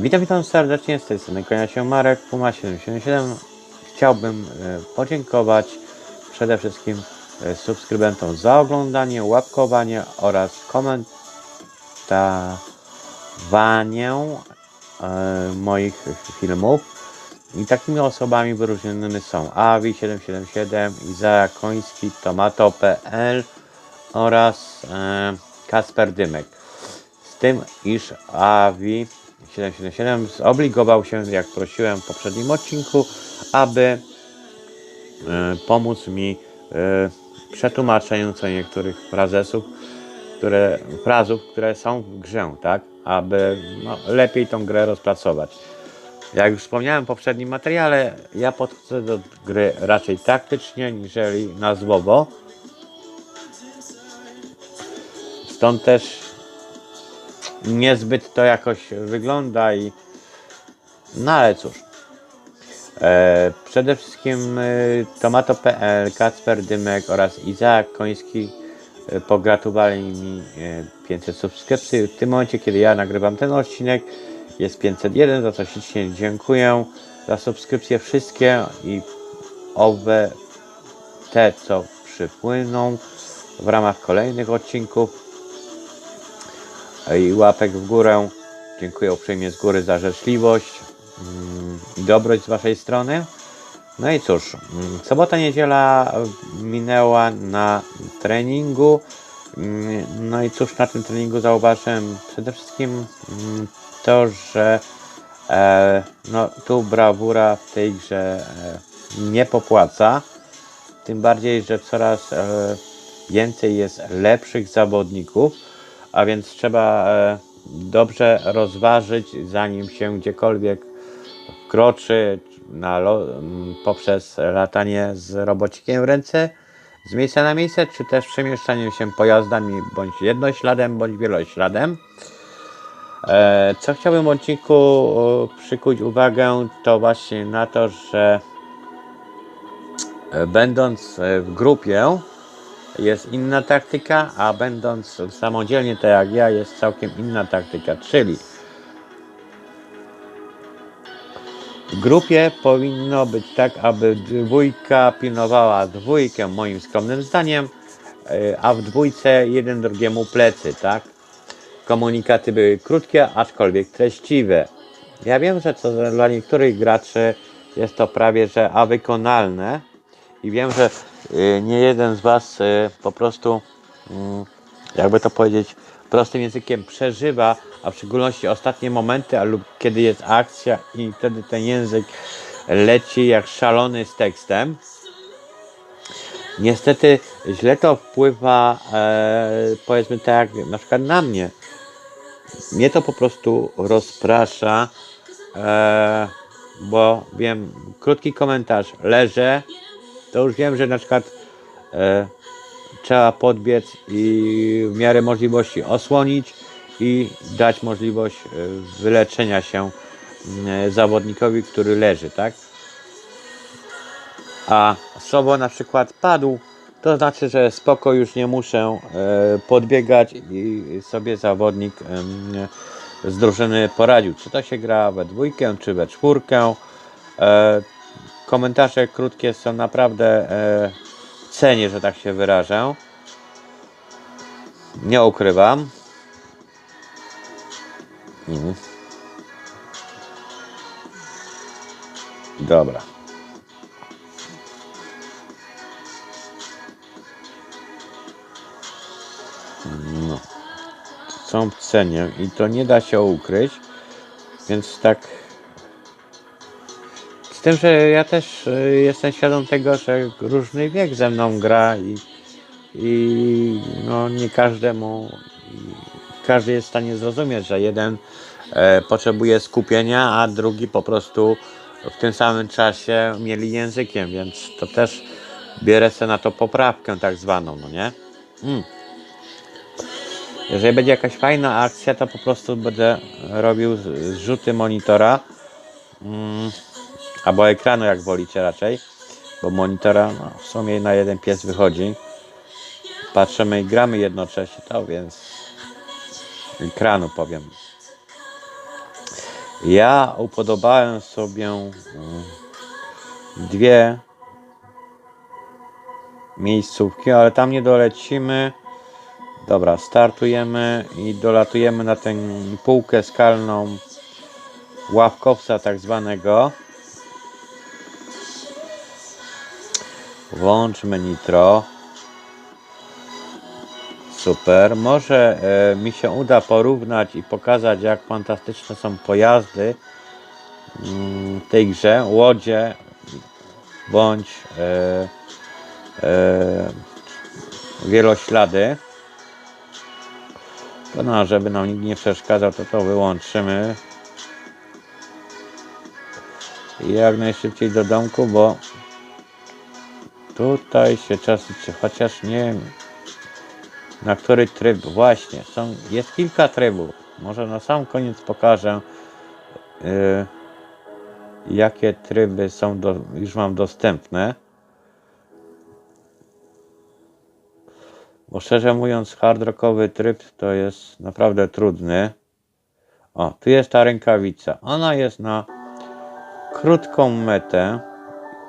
Witam, witam serdecznie z tej strony Konia się Marek, Puma 777. Chciałbym e, podziękować przede wszystkim e, subskrybentom za oglądanie, łapkowanie oraz komentowanie e, moich filmów. I takimi osobami wyróżnionymi są Avi777, Izaak Koński, Tomato.pl oraz Kasper Dymek. Z tym, iż Avi 777 zobligował się, jak prosiłem w poprzednim odcinku, aby e, pomóc mi e, w przetłumaczeniu co niektórych frazesów, które, frazów, które są w grze, tak? Aby no, lepiej tą grę rozpracować. Jak już wspomniałem w poprzednim materiale, ja podchodzę do gry raczej taktycznie, niżeli nazwowo. Stąd też niezbyt to jakoś wygląda i no ale cóż. E, przede wszystkim e, Tomato.pl, Kacper Dymek oraz Izaak Koński e, pogratulowali mi e, 500 subskrypcji. W tym momencie, kiedy ja nagrywam ten odcinek, jest 501, za co ślicznie dziękuję za subskrypcje wszystkie i owe te, co przypłyną w ramach kolejnych odcinków i łapek w górę. Dziękuję uprzejmie z góry za życzliwość mm, i dobroć z Waszej strony. No i cóż, mm, sobota, niedziela minęła na treningu. Mm, No i cóż, na tym treningu zauważyłem przede wszystkim to, że e, no, tu brawura w tej grze e, nie popłaca. Tym bardziej, że coraz e, więcej jest lepszych zawodników, a więc trzeba e, dobrze rozważyć, zanim się gdziekolwiek wkroczy na poprzez latanie z robocikiem w ręce z miejsca na miejsce, czy też przemieszczanie się pojazdami bądź jednośladem, bądź wielośladem. E, Co chciałbym w odcinku e, przykuć uwagę, to właśnie na to, że będąc w grupie jest inna taktyka, a będąc samodzielnie, tak jak ja, jest całkiem inna taktyka. Czyli w grupie powinno być tak, aby dwójka pilnowała dwójkę, moim skromnym zdaniem, e, a w dwójce jeden drugiemu plecy, tak? Komunikaty były krótkie, aczkolwiek treściwe. Ja wiem, że to dla niektórych graczy jest to prawie że a wykonalne i wiem, że y, nie jeden z Was y, po prostu, mm, jakby to powiedzieć, prostym językiem przeżywa, a w szczególności ostatnie momenty, a lub kiedy jest akcja i wtedy ten język leci jak szalony z tekstem. Niestety źle to wpływa, e, powiedzmy tak, na przykład na mnie. Mnie to po prostu rozprasza, e, bo wiem, krótki komentarz, leżę, to już wiem, że na przykład e, trzeba podbiec i w miarę możliwości osłonić i dać możliwość e, wyleczenia się e, zawodnikowi, który leży, tak? A słowo na przykład padł, to znaczy, że spoko już nie muszę e, podbiegać i sobie zawodnik z drużyny poradził. Czy to się gra we dwójkę, czy we czwórkę. Komentarze krótkie są naprawdę e, że tak się wyrażę. Nie ukrywam. Mhm. Dobra. No. Są w cenie i to nie da się ukryć. Więc tak z tym, że ja też y, jestem świadom tego, że różny wiek ze mną gra i, i no nie każdemu, każdy jest w stanie zrozumieć, że jeden e, potrzebuje skupienia, a drugi po prostu w tym samym czasie mieli językiem, więc to też bierę sobie na to poprawkę tak zwaną, no nie? Mm. Jeżeli będzie jakaś fajna akcja, to po prostu będę robił zrzuty monitora. Mm albo ekranu jak wolicie raczej, bo monitora no, w sumie na jeden pies wychodzi. Patrzymy i gramy jednocześnie to, więc ekranu powiem. Ja upodobałem sobie mm, dwie miejscówki, ale tam nie dolecimy. Dobra, startujemy i dolatujemy na tę półkę skalną ławkowca tak zwanego. Włączmy nitro. Super. Może e, mi się uda porównać i pokazać, jak fantastyczne są pojazdy mm, w tej grze. Łodzie bądź e, e, wieloślady. To no, żeby nam nikt nie przeszkadzał, to to wyłączymy. I jak najszybciej do domku, bo tutaj się czas liczy, chociaż nie na który tryb właśnie. Są, jest kilka trybów. Może na sam koniec pokażę yy, jakie tryby są do, już mam dostępne. Bo szczerze mówiąc, hard rockowy tryb to jest naprawdę trudny. O, tu jest ta rękawica. Ona jest na krótką metę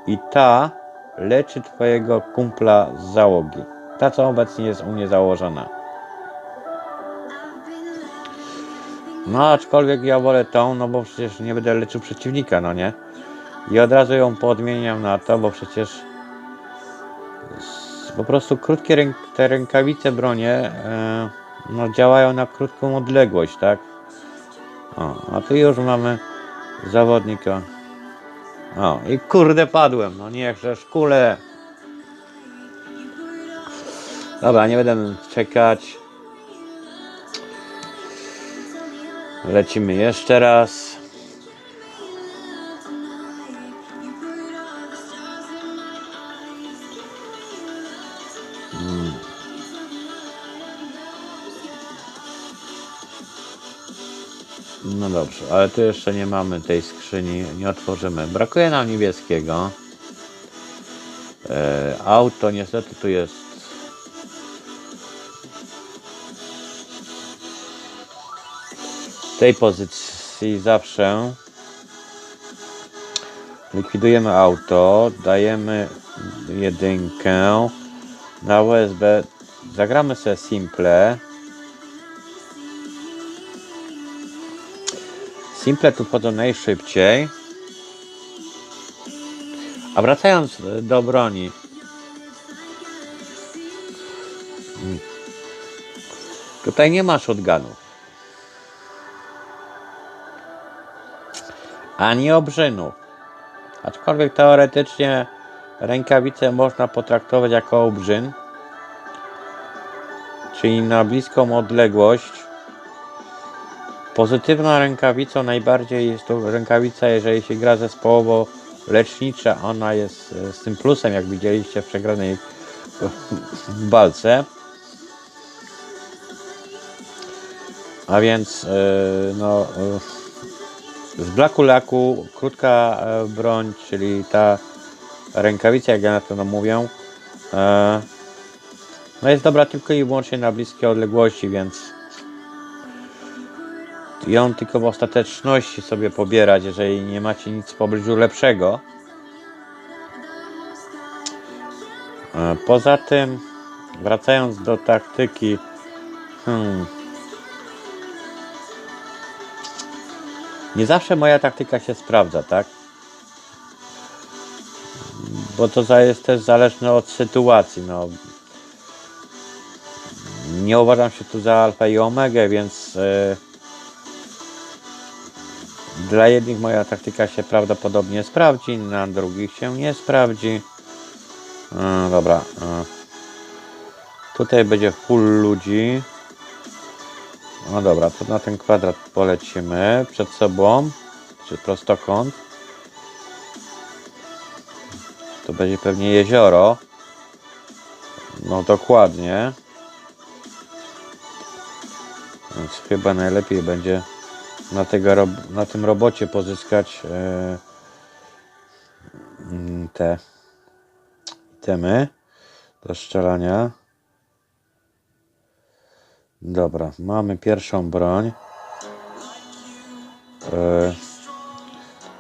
i ta leczy twojego kumpla z załogi. Ta, co obecnie jest u mnie założona. No, aczkolwiek ja wolę tą, no bo przecież nie będę leczył przeciwnika, no nie? I od razu ją podmieniam na to, bo przecież po prostu krótkie ręk te rękawice bronie e, no, działają na krótką odległość, tak? O, a tu już mamy zawodnika. O, i kurde padłem, no niechże szkule. Dobra, nie będę czekać. Lecimy jeszcze raz. Dobrze, ale tu jeszcze nie mamy tej skrzyni, nie otworzymy. Brakuje nam niebieskiego. E, auto niestety tu jest w tej pozycji zawsze likwidujemy auto, dajemy jedynkę na USB, zagramy sobie simple. Simple tu wchodzą najszybciej. A wracając do broni. Tutaj nie ma shotgunów. Ani obrzynów. Aczkolwiek teoretycznie rękawice można potraktować jako obrzyn. Czyli na bliską odległość. Pozytywna rękawicą najbardziej jest to rękawica, jeżeli się gra zespołowo lecznicza. Ona jest e, z tym plusem, jak widzieliście w przegranej w balce. A więc e, no, e, z Blacku Laku krótka broń, czyli ta rękawica, jak ja na to mówię, no jest dobra tylko i wyłącznie na bliskie odległości, więc ją tylko w ostateczności sobie pobierać, jeżeli nie macie nic w pobliżu lepszego. Poza tym, wracając do taktyki, hmm, nie zawsze moja taktyka się sprawdza, tak? Bo to jest też zależne od sytuacji. No. Nie uważam się tu za alfa i omegę, więc e, dla jednych moja taktyka się prawdopodobnie sprawdzi, na drugich się nie sprawdzi. E, dobra. E, tutaj będzie full ludzi. No dobra, to na ten kwadrat polecimy przed sobą, czy prostokąt. To będzie pewnie jezioro. No dokładnie. Więc chyba najlepiej będzie na, tego, na tym robocie pozyskać e, mm, te itemy do strzelania. Dobra, mamy pierwszą broń. E,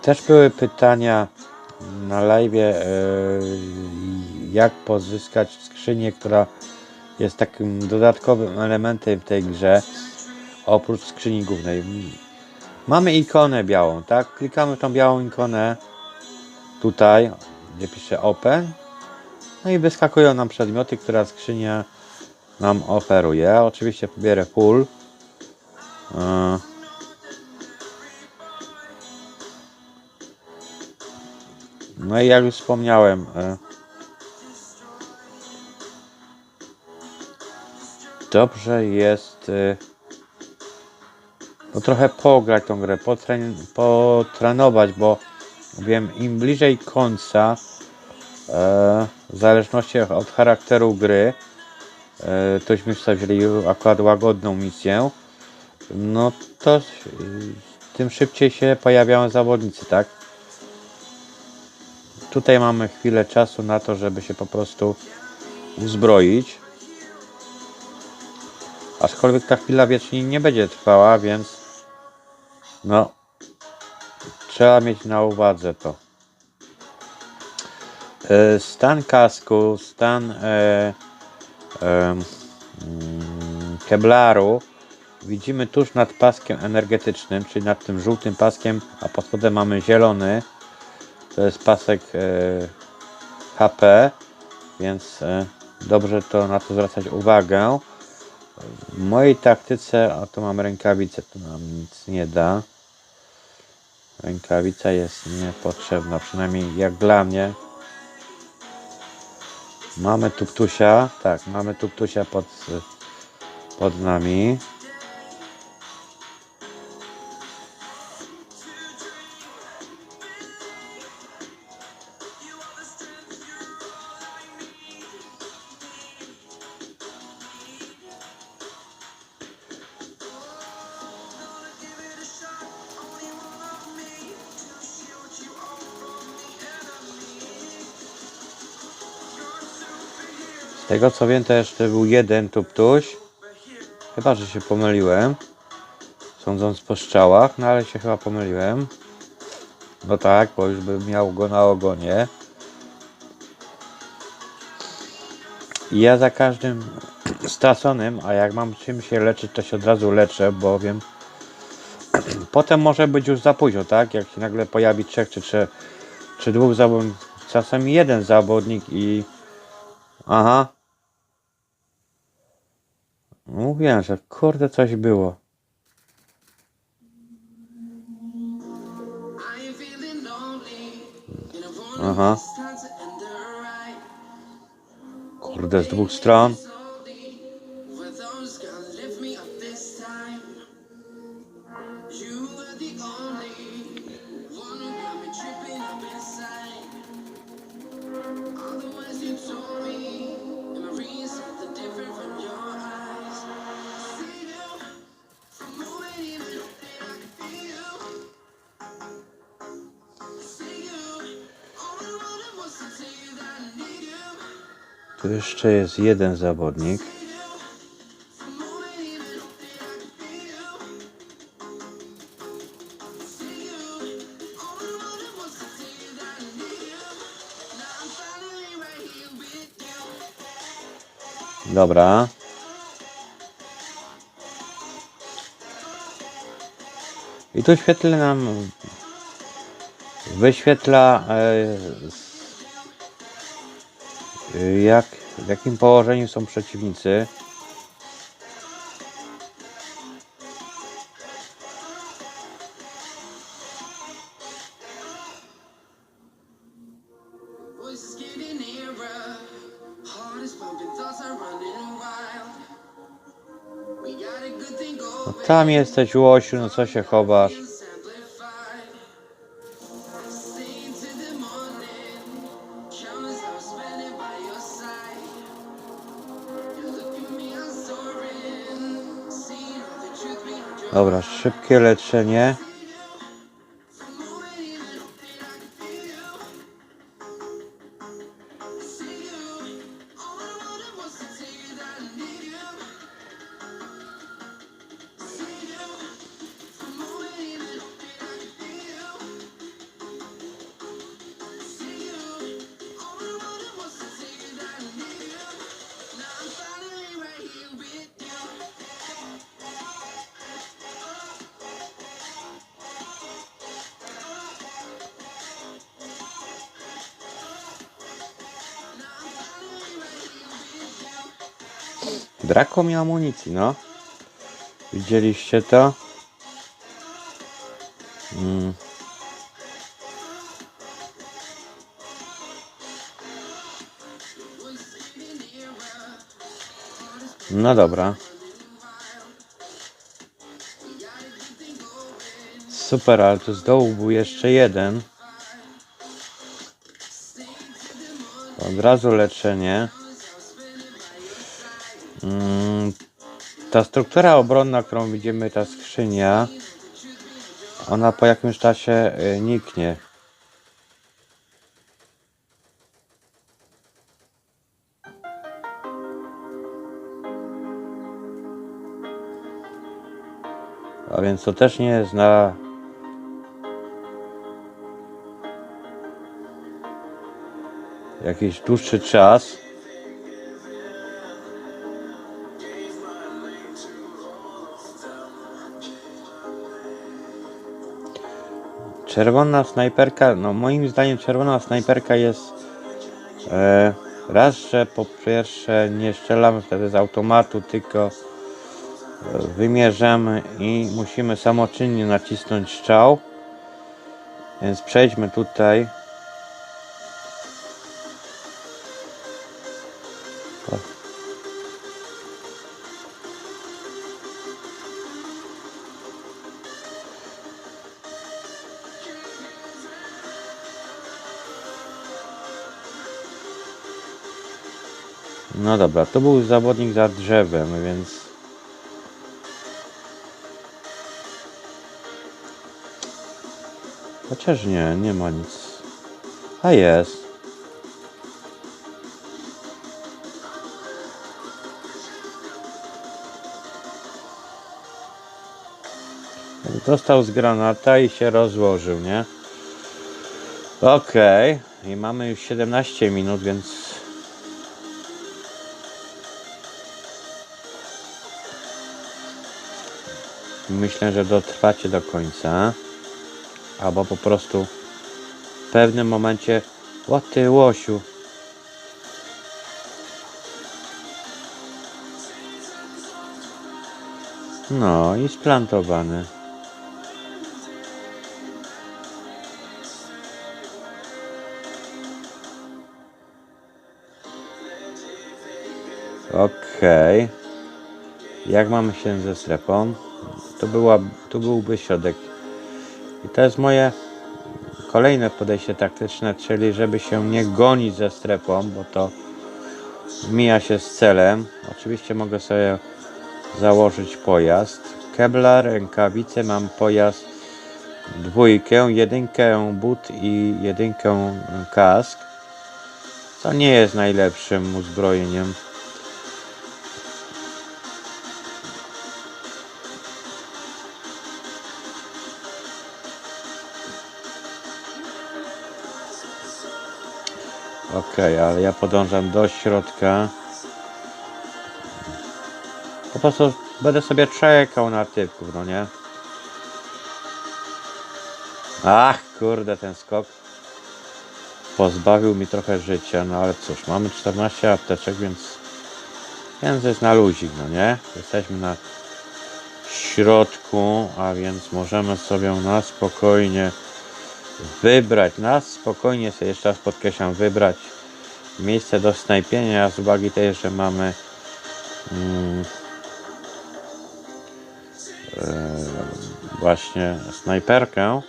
Też były pytania na live, e, jak pozyskać skrzynię, która jest takim dodatkowym elementem w tej grze, oprócz skrzyni głównej. Mamy ikonę białą, tak? Klikamy tą białą ikonę tutaj, gdzie pisze Open. No i wyskakują nam przedmioty, które skrzynia nam oferuje. Oczywiście pobierę full. E, No i jak już wspomniałem, e, dobrze jest e, no trochę pograć tą grę, potren, potrenować, bo wiem, im bliżej końca, e, w zależności od charakteru gry, e, tośmy wzięli akurat łagodną misję, no to e, tym szybciej się pojawiają zawodnicy, tak? Tutaj mamy chwilę czasu na to, żeby się po prostu uzbroić. Aczkolwiek ta chwila wiecznie nie będzie trwała, więc no trzeba mieć na uwadze to. E, Stan kasku, stan e, e, keblaru widzimy tuż nad paskiem energetycznym, czyli nad tym żółtym paskiem, a pod spodem mamy zielony. To jest pasek e, HP, więc e, dobrze to na to zwracać uwagę. W mojej taktyce, a tu mam rękawicę, to nam nic nie da. Rękawica jest niepotrzebna, przynajmniej jak dla mnie. Mamy tuptusia, tak, mamy tuptusia pod, pod nami. Tego co wiem, to jeszcze był jeden tuptuś. Chyba, że się pomyliłem. Sądząc po strzałach, no ale się chyba pomyliłem. No tak, bo już bym miał go na ogonie. I ja za każdym straconym, a jak mam czym się leczyć, to się od razu leczę, bowiem potem może być już za późno, tak? Jak się nagle pojawi trzech czy, czy, czy dwóch zawodników, czasami jeden zawodnik i Aha. Mówiłem, że kurde coś było. Aha. Kurde, z dwóch stron. Jeszcze jest jeden zawodnik. Dobra. I tu świetle nam wyświetla e, jak, w jakim położeniu są przeciwnicy. No, tam jesteś Łosiu, no co się chowasz? Dobra, szybkie leczenie. Brakło mi amunicji, no. Widzieliście to? Mm. No dobra. Super, ale tu z dołu był jeszcze jeden. Od razu leczenie. Mm, ta struktura obronna, którą widzimy, ta skrzynia, ona po jakimś czasie y, niknie. A więc to też nie jest na jakiś dłuższy czas. Czerwona snajperka, no moim zdaniem czerwona snajperka jest e, raz, że po pierwsze nie strzelamy wtedy z automatu, tylko e, wymierzamy i musimy samoczynnie nacisnąć strzał. Więc przejdźmy tutaj. No dobra, to był zawodnik za drzewem, więc Chociaż nie, nie ma nic. A jest. Dostał z granata i się rozłożył, nie? Okej. I mamy już 17 minut, więc... Myślę, że dotrwacie do końca albo po prostu w pewnym momencie o ty łosiu. No i splantowany. Okej. Jak mamy się ze strefą to była to byłby środek i to jest moje kolejne podejście taktyczne, czyli żeby się nie gonić ze strefą, bo to mija się z celem. Oczywiście mogę sobie założyć pojazd. Kevlar, rękawice, mam pojazd dwójkę, jedynkę but i jedynkę kask. Co nie jest najlepszym uzbrojeniem. Okej, ale ja podążam do środka. Po prostu będę sobie czekał na typków, no nie? Ach, kurde, ten skok pozbawił mi trochę życia, no ale cóż, mamy 14 apteczek, więc więc jest na luzik, no nie? Jesteśmy na środku, a więc możemy sobie na spokojnie wybrać, na spokojnie sobie jeszcze raz podkreślam, wybrać miejsce do snajpienia z uwagi tej, że mamy mm, e, właśnie snajperkę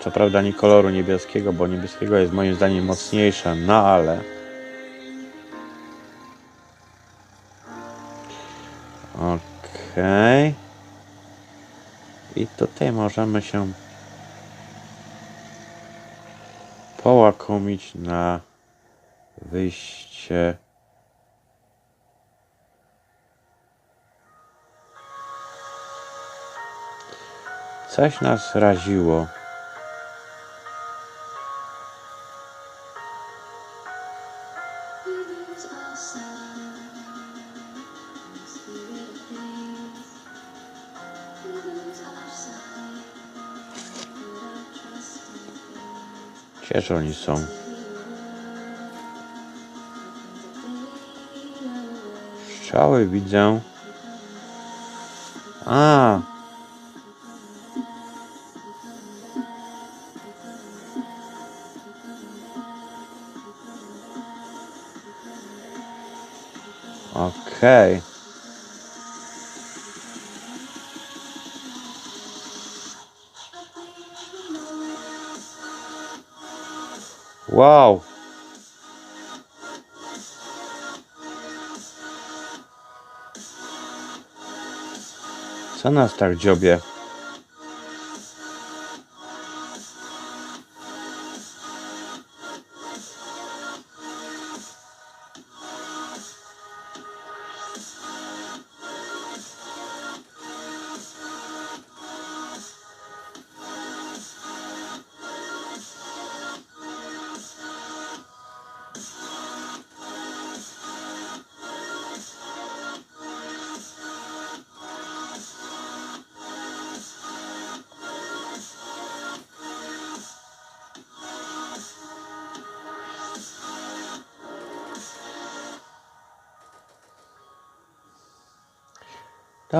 co prawda nie koloru niebieskiego, bo niebieskiego jest moim zdaniem mocniejsze, no ale okej. I tutaj możemy się połakomić na wyjście. Coś nas raziło. Gdzież oni są? Strzały widzę. A. Okej. Wow. Co nas tak dziobie?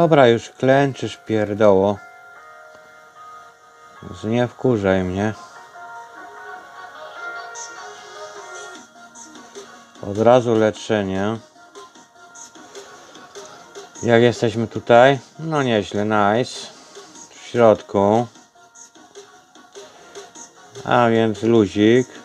Dobra, już klęczysz pierdoło. Już Nie wkurzaj mnie. Od razu leczenie. Jak jesteśmy tutaj? No nieźle, nice. W środku. A więc luzik.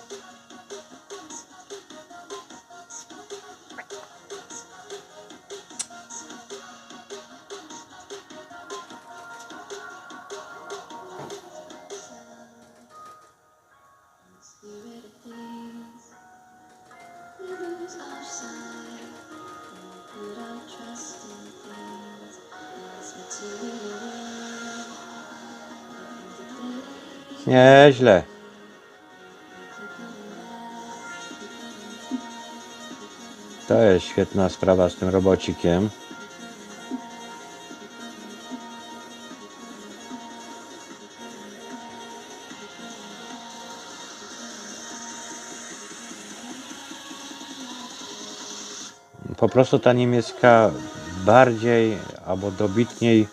Nieźle. To jest świetna sprawa z tym robocikiem. Po prostu ta niemiecka bardziej albo dobitniej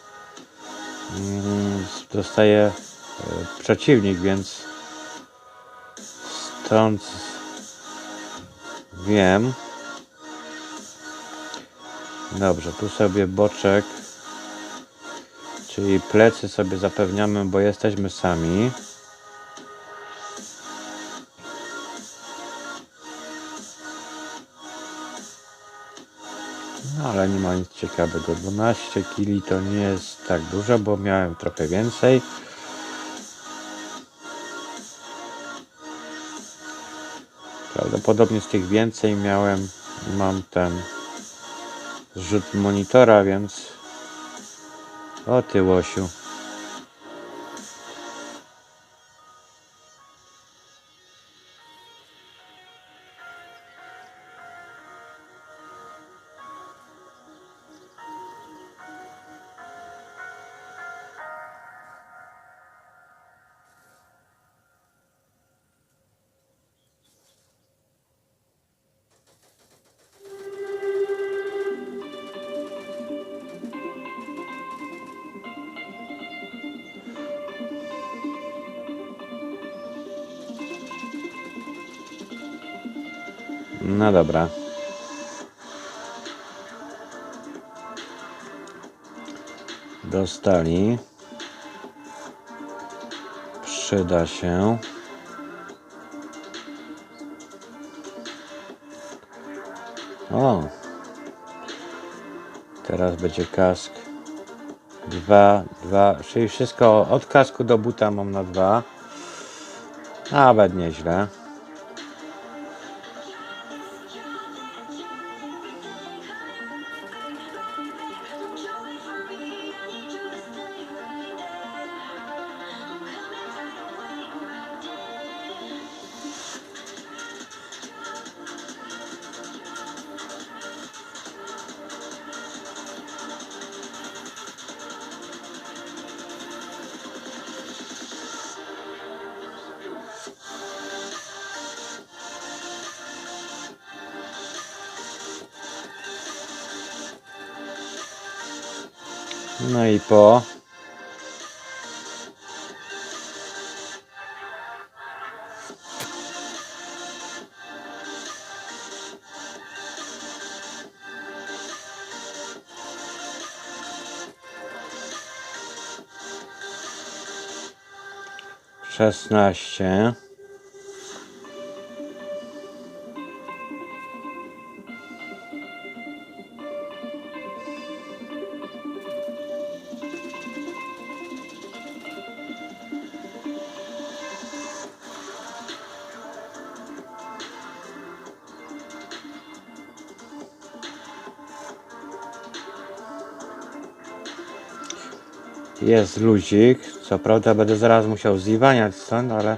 mm, dostaje przeciwnik, więc stąd wiem. Dobrze, tu sobie boczek, czyli plecy sobie zapewniamy, bo jesteśmy sami. No ale nie ma nic ciekawego. 12 kg to nie jest tak dużo, bo miałem trochę więcej. Prawdopodobnie z tych więcej miałem, mam ten zrzut monitora, więc o ty łosiu. No dobra. Dostali. Przyda się. O. Teraz będzie kask. Dwa, dwa, czyli wszystko od kasku do buta mam na dwa. Nawet nieźle. No i po. Szesnaście. Jest luzik. Co prawda będę zaraz musiał zjwaniać stąd, ale...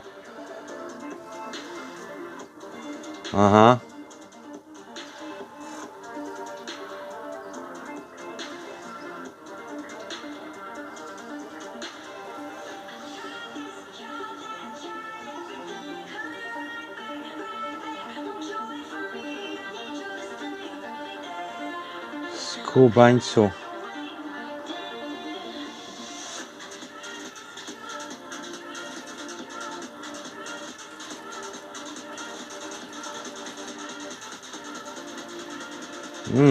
Aha. Skubańcu.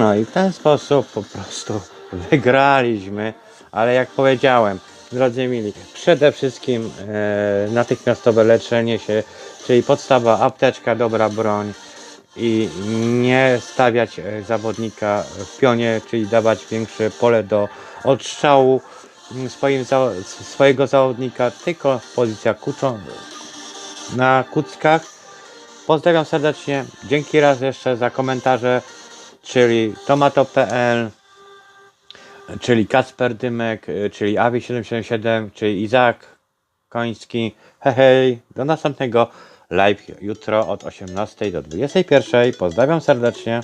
No i w ten sposób po prostu wygraliśmy, ale jak powiedziałem, drodzy mili, przede wszystkim e, natychmiastowe leczenie się, czyli podstawa apteczka, dobra broń i nie stawiać e, zawodnika w pionie, czyli dawać większe pole do odstrzału mm, swoim, swojego zawodnika, tylko pozycja kuczą na kuckach. Pozdrawiam serdecznie, dzięki raz jeszcze za komentarze czyli tomato.pl, czyli Kasper Dymek, y, czyli Awi777, czyli Izak Koński. Hej, hej, do następnego live jutro od 18 do 21. Pozdrawiam serdecznie.